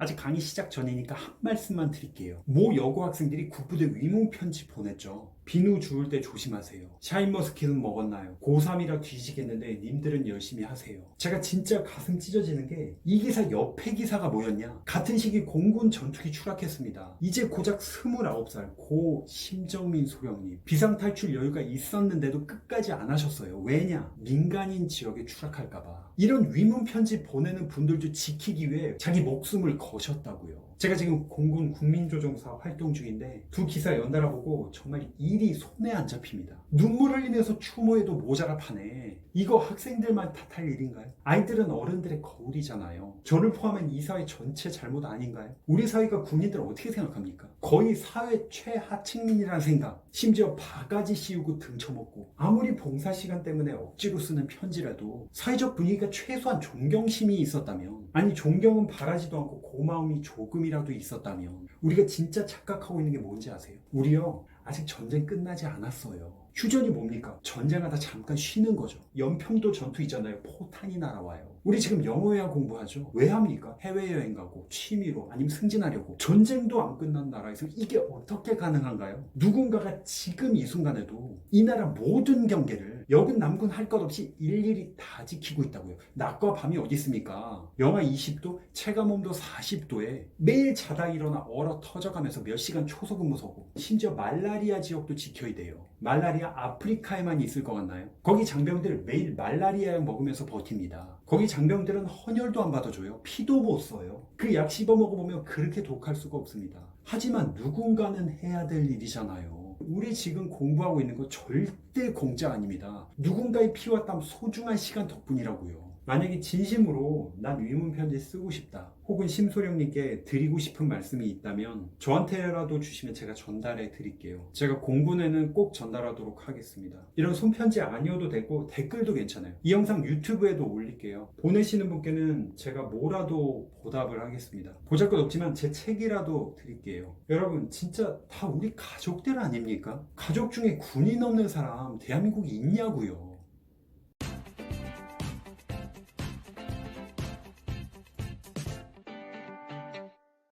아직 강의 시작 전이니까 한 말씀만 드릴게요. 모 여고 학생들이 국부대 위문 편지 보냈죠. 비누 주울 때 조심하세요. 샤인머스켓은 먹었나요? 고3이라 뒤지겠는데 님들은 열심히 하세요. 제가 진짜 가슴 찢어지는 게 이 기사 옆에 기사가 뭐였냐? 같은 시기 공군 전투기 추락했습니다. 이제 고작 29살 고 심정민 소령님. 비상탈출 여유가 있었는데도 끝까지 안 하셨어요. 왜냐? 민간인 지역에 추락할까봐. 이런 위문 편지 보내는 분들도 지키기 위해 자기 목숨을 거셨다고요. 제가 지금 공군 국민조정사 활동 중인데 두 기사 연달아 보고 정말 일이 손에 안 잡힙니다. 눈물 흘리면서 추모해도 모자라 파네. 이거 학생들만 탓할 일인가요? 아이들은 어른들의 거울이잖아요. 저를 포함한 이 사회 전체 잘못 아닌가요? 우리 사회가 국민들 어떻게 생각합니까? 거의 사회 최하층민이라는 생각. 심지어 바가지 씌우고 등쳐먹고 아무리 봉사 시간 때문에 억지로 쓰는 편지라도 사회적 분위기가 최소한 존경심이 있었다면 아니 존경은 바라지도 않고 고마움이 조금이 라도 있었다면 우리가 진짜 착각하고 있는 게 뭔지 아세요? 우리요 아직 전쟁 끝나지 않았어요. 휴전이 뭡니까? 전쟁하다 잠깐 쉬는 거죠. 연평도 전투 있잖아요. 포탄이 날아와요. 우리 지금 영어회화 공부하죠. 왜 합니까? 해외여행 가고 취미로 아니면 승진하려고. 전쟁도 안 끝난 나라에서 이게 어떻게 가능한가요? 누군가가 지금 이 순간에도 이 나라 모든 경계를 여군 남군 할 것 없이 일일이 다 지키고 있다고요. 낮과 밤이 어디 있습니까? 영하 20도, 체감온도 40도에 매일 자다 일어나 얼어 터져가면서 몇 시간 초소근무 서고 심지어 말라리아 지역도 지켜야 돼요. 말라리아 아프리카에만 있을 것 같나요? 거기 장병들 매일 말라리아 약 먹으면서 버팁니다. 거기 장병들은 헌혈도 안 받아줘요. 피도 못 써요. 그 약 씹어 먹어보면 그렇게 독할 수가 없습니다. 하지만 누군가는 해야 될 일이잖아요. 우리 지금 공부하고 있는 거 절대 공짜 아닙니다. 누군가의 피와 땀 소중한 시간 덕분이라고요. 만약에 진심으로 난 위문 편지 쓰고 싶다. 혹은 심소령님께 드리고 싶은 말씀이 있다면 저한테라도 주시면 제가 전달해 드릴게요. 제가 공군에는 꼭 전달하도록 하겠습니다. 이런 손편지 아니어도 되고 댓글도 괜찮아요. 이 영상 유튜브에도 올릴게요. 보내시는 분께는 제가 뭐라도 보답을 하겠습니다. 보잘것 없지만 제 책이라도 드릴게요. 여러분 진짜 다 우리 가족들 아닙니까? 가족 중에 군인 없는 사람 대한민국에 있냐고요.